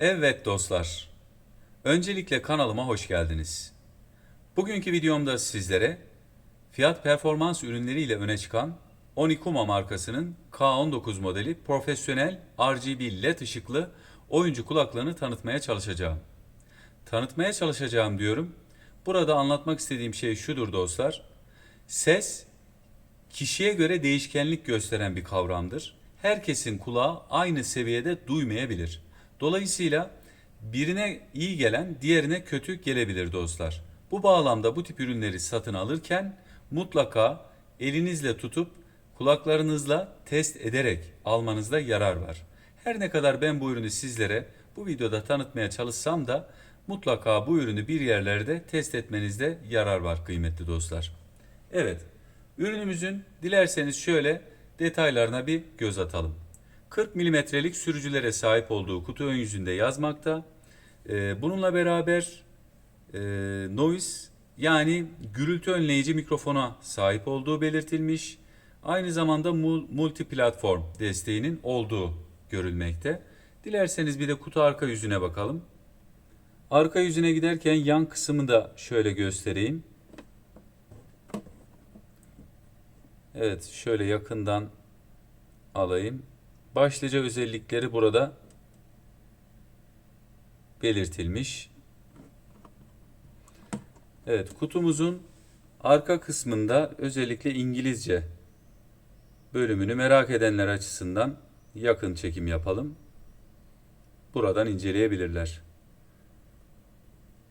Evet dostlar. Öncelikle kanalıma hoş geldiniz. Bugünkü videomda sizlere fiyat performans ürünleriyle öne çıkan Onikuma markasının K19 modeli profesyonel RGB LED ışıklı oyuncu kulaklığını tanıtmaya çalışacağım. Tanıtmaya çalışacağım diyorum. Burada anlatmak istediğim şey şudur dostlar. Ses kişiye göre değişkenlik gösteren bir kavramdır. Herkesin kulağı aynı seviyede duymayabilir. Dolayısıyla birine iyi gelen diğerine kötü gelebilir dostlar. Bu bağlamda bu tip ürünleri satın alırken mutlaka elinizle tutup kulaklarınızla test ederek almanızda yarar var. Her ne kadar ben bu ürünü sizlere bu videoda tanıtmaya çalışsam da mutlaka bu ürünü bir yerlerde test etmenizde yarar var kıymetli dostlar. Evet, ürünümüzün dilerseniz şöyle detaylarına bir göz atalım. 40 milimetrelik sürücülere sahip olduğu kutu ön yüzünde yazmakta. Ee, bununla beraber e, noise yani gürültü önleyici mikrofona sahip olduğu belirtilmiş. Aynı zamanda mul- multi platform desteğinin olduğu görülmekte. Dilerseniz bir de kutu arka yüzüne bakalım. Arka yüzüne giderken yan kısmını da şöyle göstereyim. Evet, şöyle yakından alayım. Başlıca özellikleri burada belirtilmiş. Evet, kutumuzun arka kısmında özellikle İngilizce bölümünü merak edenler açısından yakın çekim yapalım. Buradan inceleyebilirler.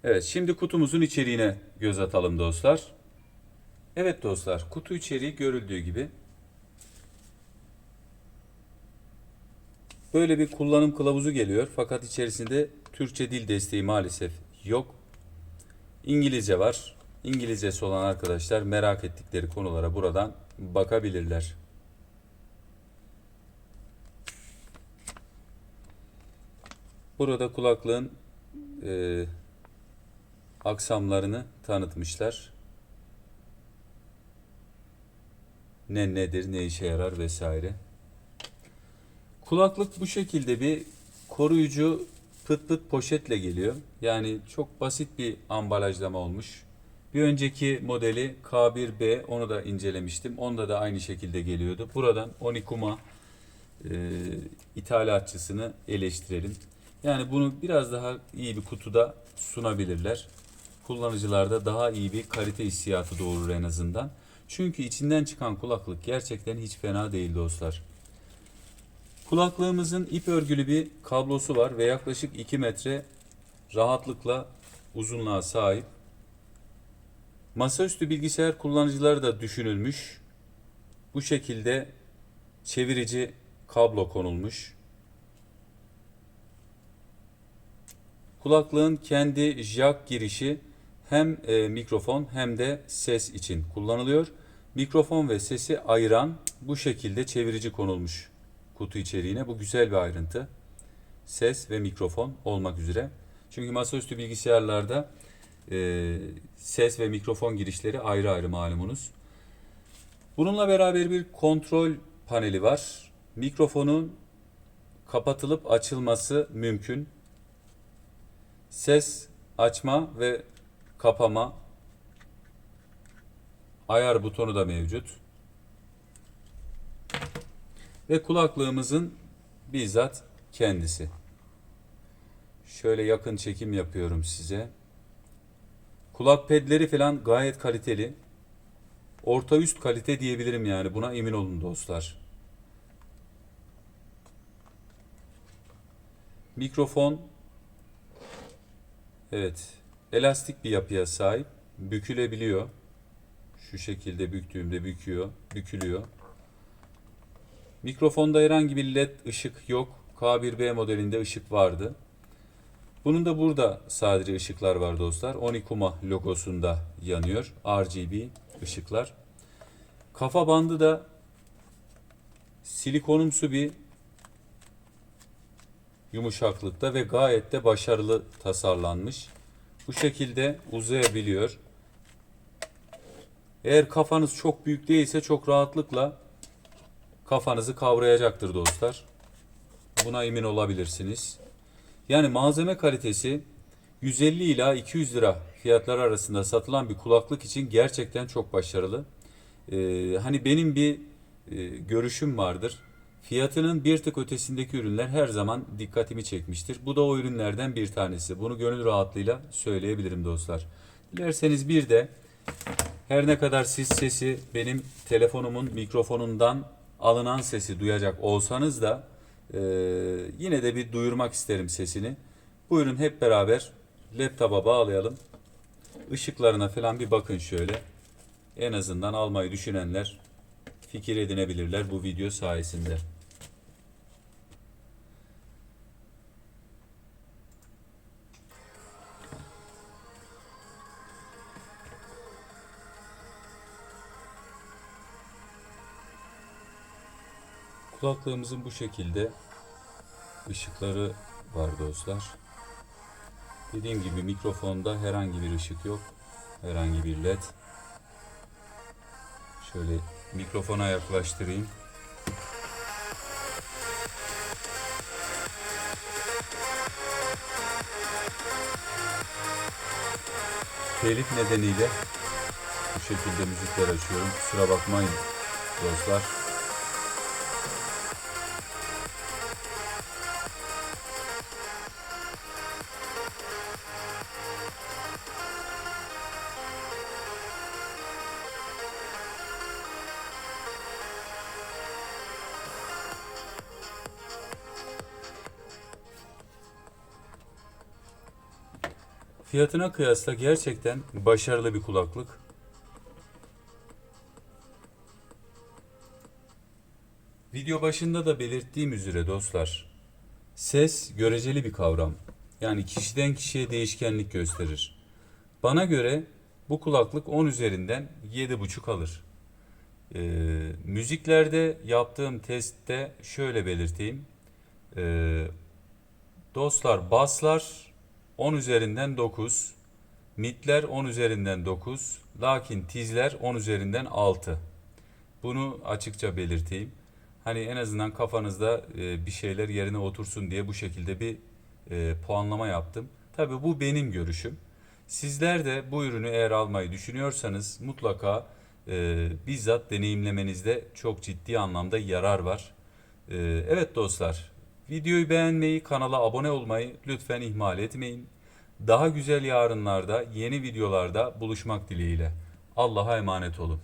Evet, şimdi kutumuzun içeriğine göz atalım dostlar. Evet dostlar, kutu içeriği görüldüğü gibi böyle bir kullanım kılavuzu geliyor fakat içerisinde Türkçe dil desteği maalesef yok. İngilizce var. İngilizcesi olan arkadaşlar merak ettikleri konulara buradan bakabilirler. Burada kulaklığın e, aksamlarını tanıtmışlar. Ne nedir, ne işe yarar vesaire. Kulaklık bu şekilde bir koruyucu pıt pıt poşetle geliyor. Yani çok basit bir ambalajlama olmuş. Bir önceki modeli K1B onu da incelemiştim. Onda da aynı şekilde geliyordu. Buradan Onikuma e, ithalatçısını eleştirelim. Yani bunu biraz daha iyi bir kutuda sunabilirler. Kullanıcılarda daha iyi bir kalite hissiyatı doğurur en azından. Çünkü içinden çıkan kulaklık gerçekten hiç fena değil dostlar. Kulaklığımızın ip örgülü bir kablosu var ve yaklaşık 2 metre rahatlıkla uzunluğa sahip. Masaüstü bilgisayar kullanıcıları da düşünülmüş. Bu şekilde çevirici kablo konulmuş. Kulaklığın kendi jack girişi hem e, mikrofon hem de ses için kullanılıyor. Mikrofon ve sesi ayıran bu şekilde çevirici konulmuş kutu içeriğine. Bu güzel bir ayrıntı. Ses ve mikrofon olmak üzere. Çünkü masaüstü bilgisayarlarda e, ses ve mikrofon girişleri ayrı ayrı malumunuz. Bununla beraber bir kontrol paneli var. Mikrofonun kapatılıp açılması mümkün. Ses açma ve kapama ayar butonu da mevcut. Ve kulaklığımızın bizzat kendisi. Şöyle yakın çekim yapıyorum size. Kulak pedleri falan gayet kaliteli. Orta üst kalite diyebilirim yani buna emin olun dostlar. Mikrofon Evet. Elastik bir yapıya sahip. Bükülebiliyor. Şu şekilde büktüğümde büküyor, bükülüyor. Mikrofonda herhangi bir led ışık yok. K1B modelinde ışık vardı. Bunun da burada sadece ışıklar var dostlar. Onikuma logosunda yanıyor. RGB ışıklar. Kafa bandı da silikonumsu bir yumuşaklıkta ve gayet de başarılı tasarlanmış. Bu şekilde uzayabiliyor. Eğer kafanız çok büyük değilse çok rahatlıkla kafanızı kavrayacaktır dostlar. Buna emin olabilirsiniz. Yani malzeme kalitesi 150 ila 200 lira fiyatlar arasında satılan bir kulaklık için gerçekten çok başarılı. Ee, hani benim bir e, görüşüm vardır. Fiyatının bir tık ötesindeki ürünler her zaman dikkatimi çekmiştir. Bu da o ürünlerden bir tanesi. Bunu gönül rahatlığıyla söyleyebilirim dostlar. Dilerseniz bir de her ne kadar siz sesi benim telefonumun mikrofonundan alınan sesi duyacak olsanız da e, yine de bir duyurmak isterim sesini. Buyurun hep beraber laptopa bağlayalım. Işıklarına falan bir bakın şöyle. En azından almayı düşünenler fikir edinebilirler bu video sayesinde. Kulaklığımızın bu şekilde ışıkları var dostlar. Dediğim gibi mikrofonda herhangi bir ışık yok. Herhangi bir led. Şöyle mikrofona yaklaştırayım. Telif nedeniyle bu şekilde müzikler açıyorum. Kusura bakmayın dostlar. Fiyatına kıyasla gerçekten başarılı bir kulaklık. Video başında da belirttiğim üzere dostlar, ses göreceli bir kavram. Yani kişiden kişiye değişkenlik gösterir. Bana göre bu kulaklık 10 üzerinden 7,5 alır. Ee, müziklerde yaptığım testte şöyle belirteyim. Ee, dostlar baslar 10 üzerinden 9, midler 10 üzerinden 9, lakin tizler 10 üzerinden 6. Bunu açıkça belirteyim. Hani en azından kafanızda e, bir şeyler yerine otursun diye bu şekilde bir e, puanlama yaptım. Tabii bu benim görüşüm. Sizler de bu ürünü eğer almayı düşünüyorsanız mutlaka e, bizzat deneyimlemenizde çok ciddi anlamda yarar var. E, evet dostlar, videoyu beğenmeyi, kanala abone olmayı lütfen ihmal etmeyin. Daha güzel yarınlarda, yeni videolarda buluşmak dileğiyle. Allah'a emanet olun.